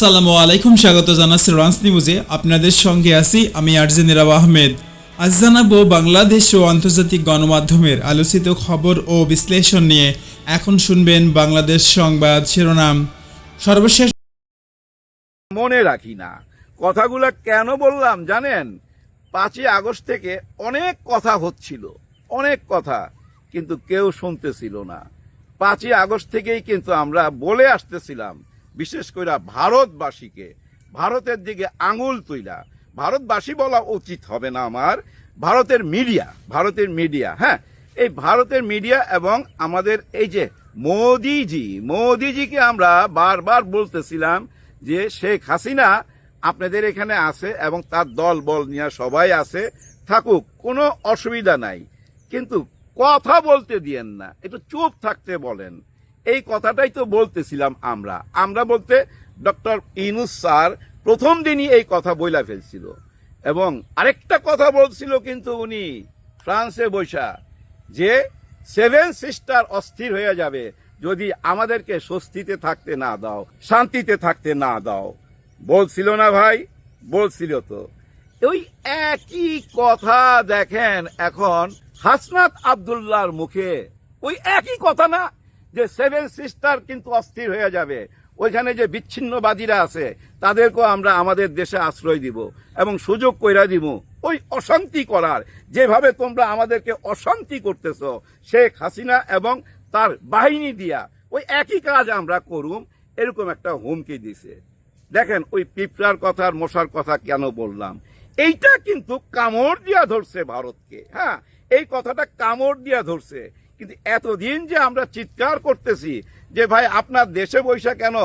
আসসালামু আলাইকুম, স্বাগত জানাচ্ছি রান্স নিউজে আপনাদের সঙ্গে আছি আমি আরজে নিরাব আহমেদ। আজ জানাব বাংলাদেশ ও আন্তর্জাতিক গণমাধ্যমের আলোচিত খবর ও বিশ্লেষণ নিয়ে। এখন শুনবেন বাংলাদেশ সংবাদ শিরোনাম। সর্বশেষ মনে রাখি না। কথাগুলো কেন বললাম জানেন? পাঁচই আগস্ট থেকে অনেক কথা হচ্ছিল, অনেক কথা, কিন্তু কেউ শুনতেছিল না। পাঁচই আগস্ট থেকেই কিন্তু আমরা বলে আসতেছিলাম বিশেষ করে ভারতবাসীকে, ভারতের দিকে আঙুল তুইলা। ভারতবাসী বলা উচিত হবে না আমার, ভারতের মিডিয়া ভারতের মিডিয়া হ্যাঁ? এই ভারতের মিডিয়া এবং আমাদের এই যে মোদিজি, মোদিজিকে আমরা বারবার বলতেছিলাম যে শেখ হাসিনা আপনাদের এখানে আছে এবং তার দল বল নিয়ে সবাই আছে, থাকুক, কোনো অসুবিধা নাই। কিন্তু কথা বলতে দিয়েন না, একটু চুপ থাকতে বলেন। এই কথাটাই তো বলতেছিলাম আমরা। আমরা বলতে ডক্টর ইনুস স্যার প্রথম দিনই এই কথা বইলা ফেলছিল। এবং আরেকটা কথা বলছিল কিন্তু উনি ফ্রান্সে বৈশা যে, সেভেন সিস্টার অস্থির হয়ে যাবে যদি আমাদেরকে স্বস্তিতে থাকতে না দাও, শান্তিতে থাকতে না দাও। বলছিল না ভাই, বলছিল তো। ওই একই কথা দেখেন এখন হাসনাত আবদুল্লাহর মুখে। ওই একই কথা না যে সেভেন সিস্টার কিন্তু অস্থির হয়ে যাবে। ওইখানে যে বিচ্ছিন্নবাদীরা আছে, তাদেরকেও আমরা আমাদের দেশে আশ্রয় দিব এবং সুযোগ কইরা দিব। ওই অশান্তি করার, যেভাবে তোমরা আমাদেরকে অশান্তি করতেছ, শেখ হাসিনা এবং তার বাহিনী দিয়া, ওই একই কাজ আমরা করুম, এরকম একটা হুমকি দিছে। দেখেন, ওই পিঁপড়ার কথা আর মশার কথা কেন বললাম? এইটা কিন্তু কামড় দিয়া ধরছে ভারতকে হ্যাঁ? এই কথাটা কামড় দিয়া ধরছে। কিন্তু এতদিন যে আমরা চিৎকার করতেছি যে ভাই আপনার দেশে বৈশা কেন?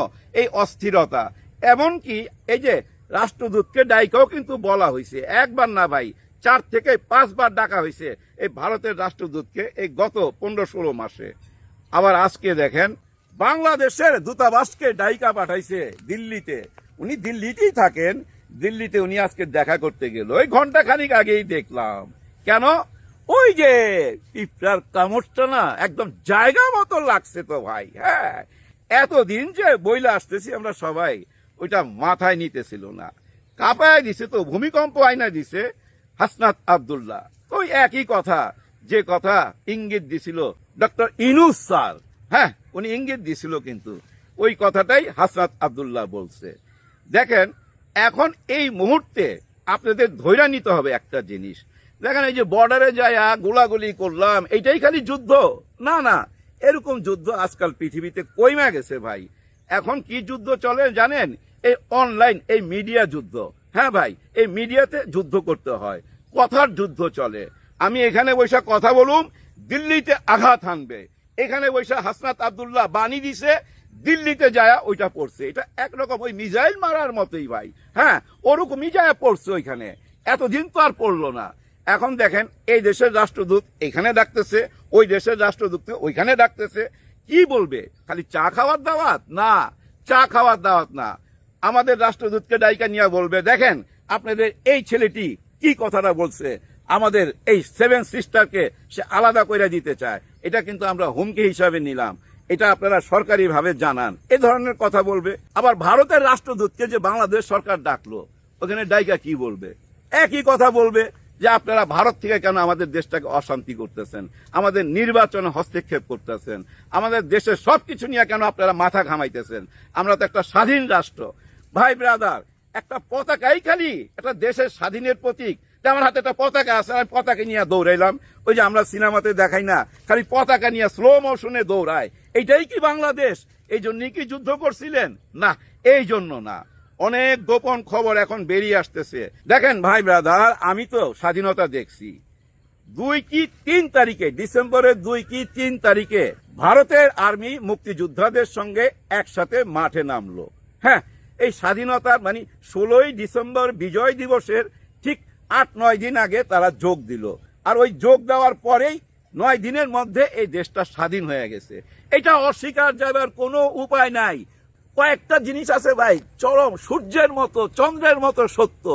এই অস্থিরতা। এমনকি এই যে রাষ্ট্রদূতকে ডাইকাও কিন্তু বলা হয়েছে একবার না ভাই, চার থেকে পাঁচবার ডাকা হয়েছে এই ভারতের রাষ্ট্রদূতকে এই গত পনেরো ষোলো মাসে। আবার আজকে দেখেন, বাংলাদেশের দূতাবাসকে ডাইকা পাঠাইছে দিল্লিতে। উনি দিল্লিতেই থাকেন। দিল্লিতে উনি আজকে দেখা করতে গেল। ওই ঘণ্টা খানিক আগেই দেখলাম। কেন? ওই যে, পিঁপড়ার কামড়টা না একদম জায়গা মতো লাগছে তো ভাই হ্যাঁ। এতদিন যে বইলা আসতেছি আমরা সবাই, ওইটা মাথায় নিতেছিল না। কাঁপায় দিছে তো, ভূমিকম্প আয়না দিছে হাসনাত আবদুল্লাহ। ওই একই কথা, যে কথা ইঙ্গিত দিছিল ডক্টর ইনুস স্যার। হ্যাঁ উনি ইঙ্গিত দিছিল কিন্তু, ওই কথাটাই হাসনাত আবদুল্লাহ বলছে। দেখেন, এখন এই মুহূর্তে আপনাদের ধৈর্য নিতে হবে একটা জিনিস। দেখেন এই যে বর্ডারে যায়া গোলাগুলি করলাম, এইটাই খালি যুদ্ধ। না না, এরকম যুদ্ধ আজকাল পৃথিবীতে কইমা গেছে ভাই। এখন কি যুদ্ধ চলে জানেন? এই অনলাইন এই মিডিয়া যুদ্ধ। হ্যাঁ ভাই, এই মিডিয়াতে যুদ্ধ করতে হয়, কথার যুদ্ধ চলে। আমি এখানে বৈশা কথা বলুম, দিল্লিতে আঘাত হানবে। এখানে বৈশা হাসনাত আবদুল্লাহ বাণী দিছে, দিল্লিতে যায় ওইটা পড়ছে। এটা একরকম ওই মিজাইল মারার মতোই ভাই। হ্যাঁ ওরকমই যায় পড়ছে ওইখানে। এতদিন তো আর পড়ল না। এখন দেখেন, এই দেশের রাষ্ট্রদূত এখানে ডাকতেছে, ওই দেশের রাষ্ট্রদূতকে ওইখানে ডাকতেছে। কি বলবে? খালি চা খাওয়ার দাওয়াত? না, চা খাওয়ার দাওয়াত না। আমাদের রাষ্ট্রদূতকে ডাইকা নিয়ে বলবে, দেখেন, আপনাদের এই ছেলেটি কি কথাটা বলছে? আমাদের এই সেভেন সিস্টারকে সে আলাদা করে দিতে চায়। এটা কিন্তু আমরা হুমকি হিসাবে নিলাম। এটা আপনারা সরকারিভাবে জানান। এ ধরনের কথা বলবে। আবার ভারতের রাষ্ট্রদূতকে যে বাংলাদেশ সরকার ডাকলো, ওখানে ডাইকা কি বলবে? একই কথা বলবে। যে আপনারা ভারত থেকে কেন আমাদের দেশটাকে অশান্তি করতেছেন? আমাদের নির্বাচনে হস্তক্ষেপ করতেছেন। আমাদের দেশের সব কিছু নিয়ে কেন আপনারা মাথা ঘামাইতেছেন? আমরা তো একটা স্বাধীন রাষ্ট্র। ভাই ব্রাদার, একটা পতাকাই খালি, একটা দেশের স্বাধীনের প্রতীক। আমার হাতে একটা পতাকা আছে, আমি পতাকা নিয়ে দৌড়াইলাম। ওই যে আমরা সিনেমাতে দেখাই না, খালি পতাকা নিয়ে স্লো মোশনে দৌড়ায়। এইটাই কি বাংলাদেশ? এই জন্যই কি যুদ্ধ করছিলেন? না, এই জন্য না। অনেক গোপন খবর এখন বেরিয়ে আসতেছে। দেখেন ভাই ব্রাদার, আমি তো স্বাধীনতা দেখছি। দুই কি তিন তারিখে, ডিসেম্বরের দুই কি তিন তারিখে ভারতের আর্মি মুক্তিযোদ্ধাদের সঙ্গে একসাথে মাঠে নামলো। হ্যাঁ এই স্বাধীনতার মানে ষোলোই ডিসেম্বর বিজয় দিবসের ঠিক আট, নয় দিন আগে তারা যোগ দিল। আর ওই যোগ দেওয়ার পরেই নয় দিনের মধ্যে এই দেশটা স্বাধীন হয়ে গেছে। এটা অস্বীকার যাবার কোনো উপায় নাই। কয়েকটা জিনিস আছে ভাই, চরম, সূর্যের মতো, চন্দ্রের মতো সত্য।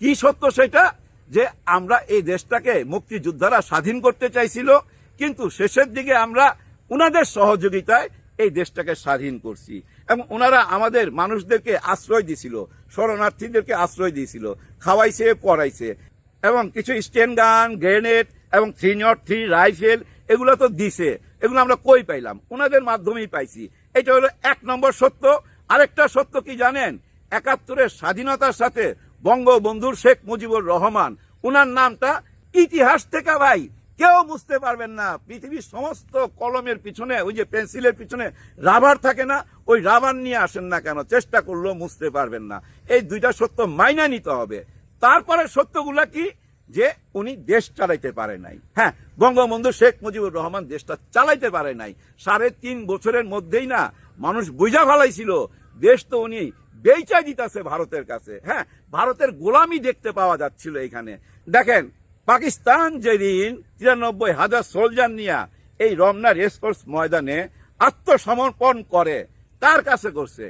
কি সত্য সেটা? যে আমরা এই দেশটাকে মুক্তিযোদ্ধারা স্বাধীন করতে চাইছিল, কিন্তু শেষের দিকে আমরা উনাদের সহযোগিতায় এই দেশটাকে স্বাধীন করছি। এবং ওনারা আমাদের মানুষদেরকে আশ্রয় দিছিল, শরণার্থীদেরকে আশ্রয় দিয়েছিল খাওয়াইছে, পড়াইছে। এবং কিছু স্টেন গান, গ্রেনেড এবং থ্রি নট থ্রি, রাইফেল, এগুলো তো দিছে। এগুলো আমরা কই পাইলাম? ওনাদের মাধ্যমেই পাইছি। এটা হলো এক নম্বর সত্য। আরেকটা সত্য কি জানেন? একাত্তরের স্বাধীনতার সাথে বঙ্গবন্ধুর শেখ মুজিবুর রহমান, উনার নামটা ইতিহাস থেকে ভাই, কেউ বুঝতে পারবেন না। পৃথিবীর সমস্ত কলমের পিছনে, ওই যে পেন্সিলের পিছনে রাবার থাকে না, ওই রাবার নিয়ে আসেন না কেন? চেষ্টা করলেও মুছতে পারবেন না। এই দুইটা সত্য মাইনা নিতে হবে। তারপরে সত্যগুলা কি? যে উনি দেশ চালাইতে পারে নাই। হ্যাঁ বঙ্গবন্ধু শেখ মুজিবুর রহমান দেশটা চালাইতে পারে নাই। সাড়ে তিন বছরের মধ্যেই না মানুষ বুঝা ফেলাইছিল, দেশ তো উনি বেচাই দিতেছে ভারতের কাছে। হ্যাঁ ভারতের গোলামি দেখতে পাওয়া যাচ্ছিল এখানে। দেখেন, পাকিস্তান যেদিন তিরানব্বই হাজার সোলজার নিয়ে এই রমনা রেসকোর্স ময়দানে আত্মসমর্পণ করে, তার কাছে করছে।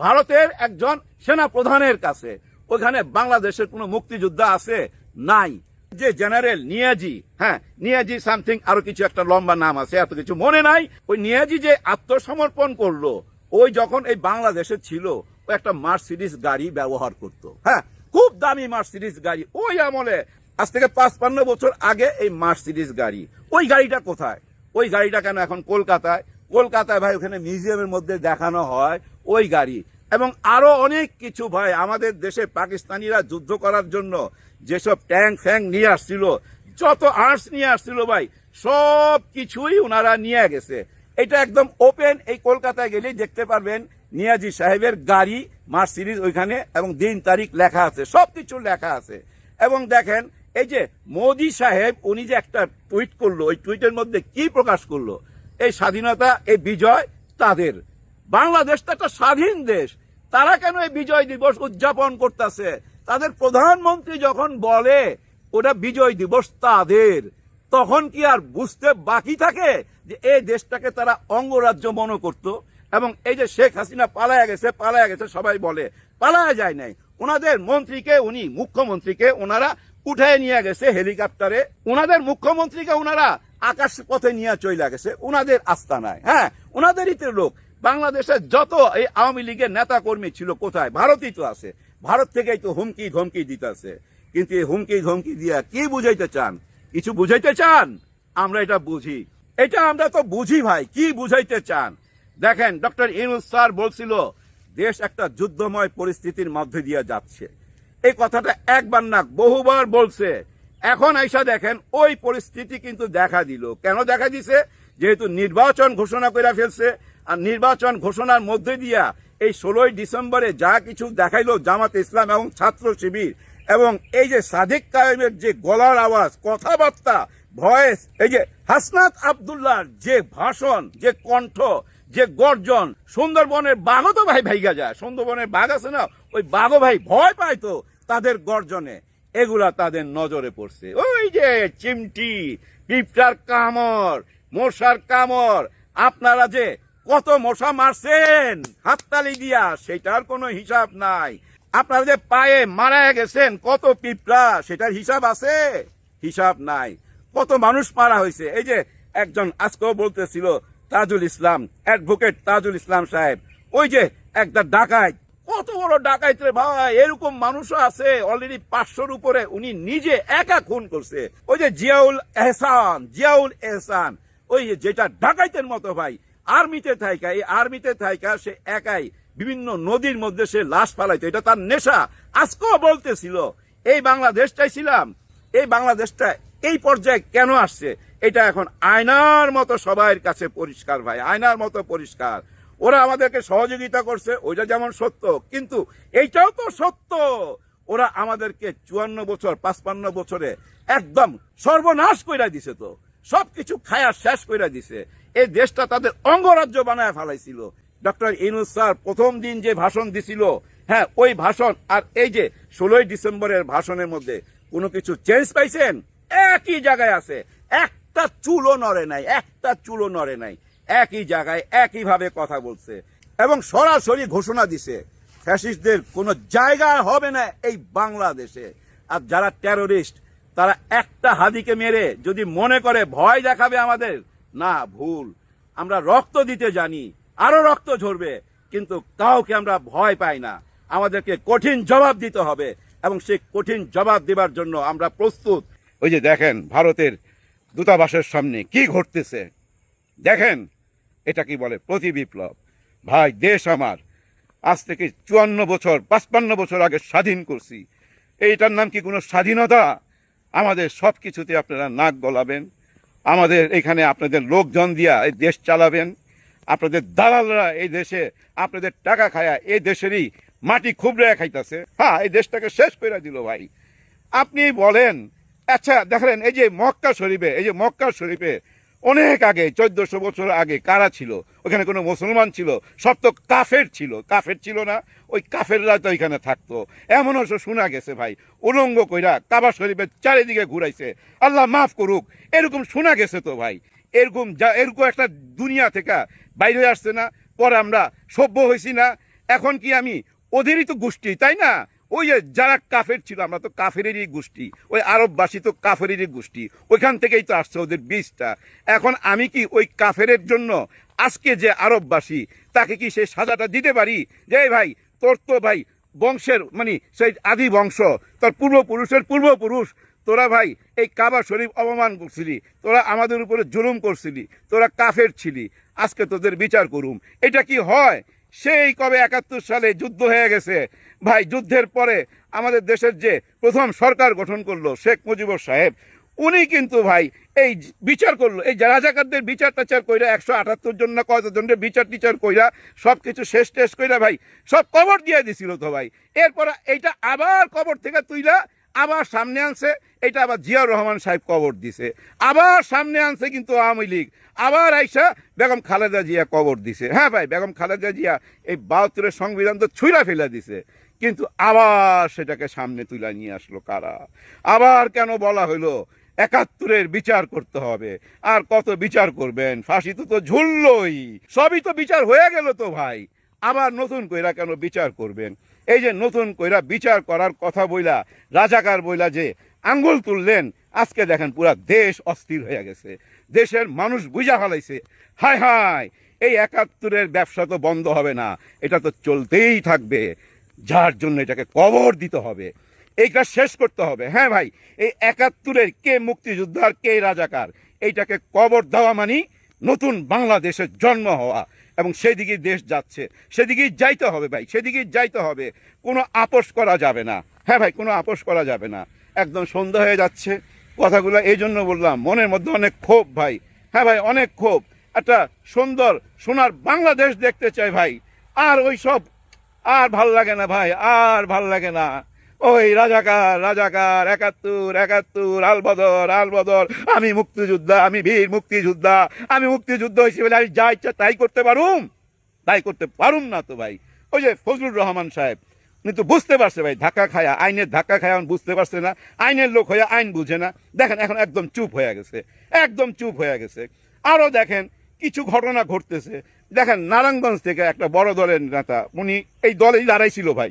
ভারতের একজন সেনা প্রধানের কাছে। ওখানে বাংলাদেশের কোনো মুক্তিযোদ্ধা আছে? নাই। যে জেনারেল নিয়াজি হ্যাঁ নিয়াজি সামথিং আরও কিছু একটা লম্বা নাম আছে, এত কিছু মনে নাই। ওই নিয়াজি যে আত্মসমর্পণ করল, ওই যখন এই বাংলাদেশে ছিল, ও একটা মার্সিডিস গাড়ি ব্যবহার করত হ্যাঁ খুব দামি মার্সিডিস গাড়ি। ওই আমলে আজ থেকে পাঁচপান্ন বছর আগে এই মার্সিডিস গাড়ি। ওই গাড়িটা কোথায়? ওই গাড়িটা কেন এখন কলকাতায়? কলকাতায় ভাই, ওখানে মিউজিয়ামের মধ্যে দেখানো হয় ওই গাড়ি। এবং আরও অনেক কিছু ভাই আমাদের দেশে পাকিস্তানিরা যুদ্ধ করার জন্য যেসব ট্যাঙ্ক ফ্যাং নিয়ে আসছিল, যত আর্টস নিয়ে আসছিল ভাই, সব কিছুই ওনারা নিয়ে গেছে। এটা একদম ওপেন এই কলকাতায় গেলেই দেখতে পারবেন নিয়াজি সাহেবের গাড়ি মার্সিডিজ ওইখানে এবং দিন তারিখ লেখা আছে, সব কিছু লেখা আছে। এবং দেখেন, এই যে মোদি সাহেব, উনি যে একটা টুইট করল, ওই টুইটের মধ্যে কি প্রকাশ করল? এই স্বাধীনতা, এই বিজয় তাদের। বাংলাদেশ তো একটা স্বাধীন দেশ। তারা কেন এই বিজয় দিবস উদযাপন করতেছে? তাদের প্রধানমন্ত্রী যখন বলে, ওটা বিজয় দিবস তাদের, তখন কি আর বুঝতে বাকি থাকে যে এই দেশটাকে তারা অঙ্গরাজ্য মনে করত? এবং এই যে শেখ হাসিনা পালায়া গেছে পালায়া গেছে, সবাই বলে, পালায়া যায় নাই। ওনাদের মন্ত্রীকে, উনি মুখ্যমন্ত্রীকে ওনারা উঠায় নিয়ে গেছে হেলিকপ্টারে। ওনাদের মুখ্যমন্ত্রীকে ওনারা আকাশ পথে নিয়ে চলে গেছে। ওনাদের আস্তানায় হ্যাঁ ওনাদেরই তো লোক। বাংলাদেশের যত এই আওয়ামী লীগের নেতা কর্মী ছিল কোথায়? ভারতই তো আছে। ভারত থেকেই তো হুমকি ধমকি দিতেছে। কিন্তু এই হুমকি ধমকি দিয়া কি বুঝাইতে চান? কিছু বুঝাইতে চান? আমরা এটা বুঝি। এটা আমরা তো বুঝি ভাই, কি বুঝাইতে চান? দেখেন, ডক্টর ইনুস স্যার বলছিল, দেশ একটা যুদ্ধময় পরিস্থিতির মধ্যে দিয়ে যাচ্ছে। এই কথাটা একবার না, বহুবার বলছে। এখন আইসা দেখেন, ওই পরিস্থিতি কিন্তু দেখা দিল। কেন দেখা দিছে? যেহেতু নির্বাচন ঘোষণা করে ফেলছে আর নির্বাচন ঘোষণার মধ্যে দিয়া এই ষোলোই ডিসেম্বরে যা কিছু দেখাইল জামাত ইসলাম এবং ছাত্র শিবির এবং এই যে সাদিক কায়েমের যে গলার আওয়াজ, কথাবার্তা, ভয়েস, এই যে হাসনাত আবদুল্লাহর যে ভাষণ, যে কণ্ঠ, যে গর্জন, সুন্দরবনের বাঘও তো ভাই ভাইগা যায়। সুন্দরবনের বাঘ আছে না, ওই বাঘও ভাই ভয় পায় তো তাদের গর্জনে। এগুলা তাদের নজরে পড়ছে। ওই যে চিমটি পিপটার কামড়, মশার কামড়, আপনারা যে কত মশা মারছেন? হাততালি দিয়া, সেটার কোনো হিসাব নাই। আপনারা যে পায়ে মারা গেছেন, কত পিঁপড়া, সেটার হিসাব আছে? হিসাব নাই। কত মানুষ মারা হয়েছে? এই যে একজন আজকেও বলতেছিল, তাজুল ইসলাম অ্যাডভোকেট তাজুল ইসলাম সাহেব। ওই যে একটা ডাকাত কত বড় ডাকাইত রে ভাই, এরকম মানুষও আছে অলরেডি পাঁচশোর উপরে উনি নিজে একা খুন করছে। ওই যে জিয়াউল এহসান জিয়াউল এহসান, ওই যেটা ডাকাইতের মতো ভাই আর্মিতে থাইকা, এই আর্মিতে থাইকা সে একাই বিভিন্ন নদীর মধ্যে সে লাশ ফালাইতো। এটা তার নেশা। আজকেও বলতেছিল, এই বাংলাদেশটাই ছিলাম, এই বাংলাদেশটা এই পর্যায়ে কেন আসছে? এটা এখন আয়নার মতো সবার কাছে পরিষ্কার ভাই, আয়নার মতো পরিষ্কার। ওরা আমাদেরকে সহযোগিতা করছে, ওইটা যেমন সত্য, কিন্তু এইটাও তো সত্য। ওরা আমাদেরকে চুয়ান্ন বছর, পাঁচপান্ন বছরে একদম সর্বনাশ কইরা দিছে তো। সবকিছু খায়া শেষ কইরা দিছে। এই দেশটা তাদের অঙ্গরাজ্য বানায় ফেলাইছিল। ডক্টর ইনুস স্যার প্রথম দিন যে ভাষণ দিছিল হ্যাঁ ওই ভাষণ আর এই যে ষোলোই ডিসেম্বরের ভাষণের মধ্যে কোনো কিছু চেঞ্জ পাইছেন? একই জায়গায় আছে। একটা চুলও নড়ে নাই, একটা চুলও নড়ে নাই। একই জায়গায় একইভাবে কথা বলছে এবং সরাসরি ঘোষণা দিছে, ফ্যাসিস্টদের কোনো জায়গা হবে না এই বাংলাদেশে। আর যারা টেরোরিস্ট তারা একটা হাদিকে মেরে যদি মনে করে ভয় দেখাবে আমাদের না, ভুল। আমরা রক্ত দিতে জানি, আরও রক্ত ঝরবে, কিন্তু কাউকে আমরা ভয় পাই না। আমাদেরকে কঠিন জবাব দিতে হবে এবং সেই কঠিন জবাব দেবার জন্য আমরা প্রস্তুত। ওই যে দেখেন, ভারতের দূতাবাসের সামনে কি ঘটতেছে। দেখেন, এটা কি বলে, প্রতি বিপ্লব। ভাই, দেশ আমার। আজ থেকে চুয়ান্ন বছর, পাঁচপান্ন বছর আগে স্বাধীন করছি। এইটার নাম কি কোনো স্বাধীনতা? আমাদের সব কিছুতে আপনারা নাক গলাবেন। আমাদের এখানে আপনাদের লোকজন দিয়া এই দেশ চালাবেন। আপনাদের দালালরা এই দেশে আপনাদের টাকা খায়া এই দেশেরই মাটি খুব খুবড়ে খাইতেছে। হ্যাঁ এই দেশটাকে শেষ করে দিল ভাই। আপনি বলেন আচ্ছা দেখেন, এই যে মক্কা শরীফে, এই যে মক্কা শরীফে অনেক আগে, চোদ্দশো বছর আগে কারা ছিল? ওখানে কোনো মুসলমান ছিল? সব তো কাফের ছিল। কাফের ছিল না, ওই কাফেররা তো ওইখানে থাকতো। এমন তো শোনা গেছে ভাই, উলঙ্গ কইরা কাবা শরীফের চারিদিকে ঘুরাইছে। আল্লাহ মাফ করুক, এরকম শোনা গেছে তো ভাই। এরকম যা, এরকম একটা দুনিয়া থেকে বাইরে আসছে না, পরে আমরা সভ্য হয়েছি না। এখন কি আমি ওদেরই তো গোষ্ঠী, তাই না? ওই যে যারা কাফের ছিল, আমরা তো কাফেরেরই গোষ্ঠী, ওই আরববাসী তো কাফেরেরই গোষ্ঠী, ওইখান থেকেই তো আসছে ওদের বীজটা। এখন আমি কি ওই কাফেরের জন্য আজকে যে আরববাসী, তাকে কি সেই সাজাটা দিতে পারি? যে ভাই, তোর তো ভাই বংশের মানে সেই আদি বংশ, তোর পূর্বপুরুষের পূর্বপুরুষ, তোরা ভাই এই কাবা শরীফ অপমান করছিলি, তোরা আমাদের উপরে জুলুম করছিলি, তোরা কাফের ছিলি, আজকে তোদের বিচার করুম। এটা কি হয়? সেই কবে একাত্তর সালে যুদ্ধ হয়ে গেছে। ভাই, যুদ্ধের পরে আমাদের দেশের যে প্রথম সরকার গঠন করল শেখ মুজিবুর সাহেব, উনি কিন্তু ভাই এই বিচার করল। এই রাজাকারদের বিচার টাচার কইরা একশো আটাত্তর জন না কতজনের বিচার টিচার কইরা সব কিছু শেষ টেস কইরা ভাই সব কবর দিয়ে দিছিল তো ভাই। এরপর এইটা আবার কবর থেকে তুইলা আবার সামনে আনছে, এটা আবার জিয়াউর রহমান সাহেব কবর দিছে। আবার সামনে আনছে কিন্তু আওয়ামী লীগ। আবার আইসা বেগম খালেদা জিয়া কবর দিছে। হ্যাঁ ভাই, বেগম খালেদা জিয়া এই বাহাত্তরের সংবিধান তো ছুঁড়া ফেলে দিছে। কিন্তু আবার সেটাকে সামনে তুলে নিয়ে আসলো কারা? আবার কেন বলা হইল, একাত্তরের বিচার করতে হবে। আর কত বিচার করবেন? ফাঁসি তো তো ঝুললই। সবই তো বিচার হয়ে গেল তো ভাই। আবার নতুন কইরা কেন বিচার করবেন? এই যে নতুন কইরা বিচার করার কথা বইলা, রাজাকার বইলা যে আঙ্গুল তুললেন, আজকে দেখেন পুরা দেশ অস্থির হয়ে গেছে। দেশের মানুষ বুঝা ফেলাইছে, হায় হায়, এই একাত্তরের ব্যবসা তো বন্ধ হবে না, এটা তো চলতেই থাকবে। যার জন্য এটাকে কবর দিতে হবে, এইটা শেষ করতে হবে। হ্যাঁ ভাই, এই একাত্তরের কে মুক্তিযোদ্ধা আর কে রাজাকার, এইটাকে কবর দেওয়া মানি নতুন বাংলাদেশের জন্ম হওয়া। এবং সেদিকেই দেশ যাচ্ছে। সেদিকেই যাইতে হবে ভাই, সেদিকেই যাইতে হবে। কোনো আপোষ করা যাবে না। হ্যাঁ ভাই, কোনো আপোষ করা যাবে না। একদম সন্ধ্যা হয়ে যাচ্ছে। কথাগুলো এই জন্য বললাম, মনের মধ্যে অনেক ক্ষোভ ভাই। হ্যাঁ ভাই, অনেক ক্ষোভ। একটা সুন্দর, সোনার বাংলাদেশ দেখতে চাই ভাই। আর ওই সব আর ভালো লাগে না ভাই, আর ভালো লাগে না। ওই রাজাকার রাজাকার, একাত্তর একাত্তর আলবদর আলবদর আমি মুক্তিযোদ্ধা, আমি বীর মুক্তিযোদ্ধা, আমি মুক্তিযুদ্ধ হিসেবে আমি যা ইচ্ছা তাই করতে পারুম। তাই করতে পারুম না তো ভাই। ওই যে ফজলুর রহমান সাহেব কিন্তু বুঝতে পারছে ভাই, ধাক্কা খায়া, আইনের ধাক্কা খায়া বুঝতে পারছে না। আইনের লোক হয়ে আইন বুঝে না। দেখেন এখন একদম চুপ হয়ে গেছে, একদম চুপ হয়ে গেছে। আরও দেখেন কিছু ঘটনা ঘটতেছে। দেখেন নারায়ণগঞ্জ থেকে একটা বড় দলের নেতা, উনি এই দলেই দাঁড়াইছিল ভাই।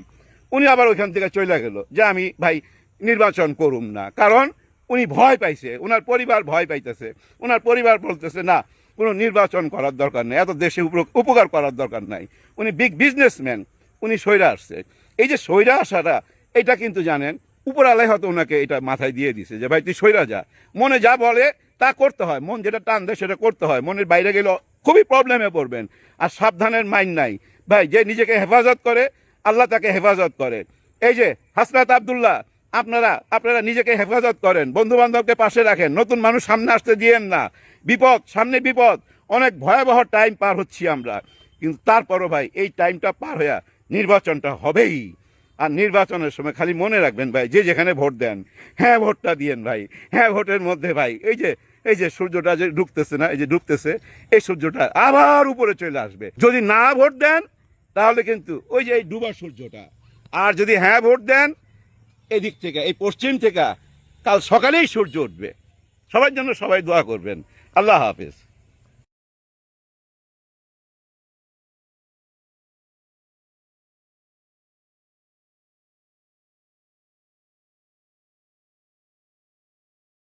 উনি আবার ওইখান থেকে চলে গেল যে আমি ভাই নির্বাচন করুম না। কারণ উনি ভয় পাইছে ওনার পরিবার ভয় পাইতেছে। ওনার পরিবার বলতেছে, না, কোনো নির্বাচন করার দরকার নেই, এত দেশে উপ- উপকার করার দরকার নাই। উনি বিগ বিজনেসম্যান উনি সৈরা আসছে। এই যে সৈরা আসাটা, এটা কিন্তু জানেন, উপরালায় হয়তো ওনাকে এটা মাথায় দিয়ে দিছে যে, ভাই, তুই সৈরা যা। মনে যা বলে, তা করতে হয়। মন যেটা টান দেয়, সেটা করতে হয়। মনের বাইরে গেলে খুবই প্রবলেমে পড়বেন। আর সাবধানের মাইন নাই। ভাই, যে নিজেকে হেফাজত করে আল্লাহ তাকে হেফাজত করে। এই যে হাসনাত আবদুল্লাহ, আপনারা আপনারা নিজেকে হেফাজত করেন বন্ধু বান্ধবকে পাশে রাখেন, নতুন মানুষ সামনে আসতে দিয়েন না। বিপদ, সামনে বিপদ, অনেক ভয়াবহ টাইম পার হচ্ছি আমরা। কিন্তু তারপরও ভাই, এই টাইমটা পার হইয়া নির্বাচনটা হবেই। আর নির্বাচনের সময় খালি মনে রাখবেন ভাই, যে যেখানে ভোট দেন হ্যাঁ ভোটটা দিয়েন ভাই হ্যাঁ ভোটের মধ্যে ভাই, এই যে এই যে সূর্যটা যে ঢুকতেছে না, এই যে ঢুকতেছে, এই সূর্যটা আবার উপরে চলে আসবে। যদি না ভোট দেন তাহলে কিন্তু ওই যে এই ডুবা সূর্যটা। আর যদি হ্যাঁ ভোট দেন, এদিক থেকে, এই পশ্চিম থেকে, কাল সকালেই সূর্য উঠবে। সবার জন্য সবাই দোয়া করবেন। আল্লাহ হাফেজ।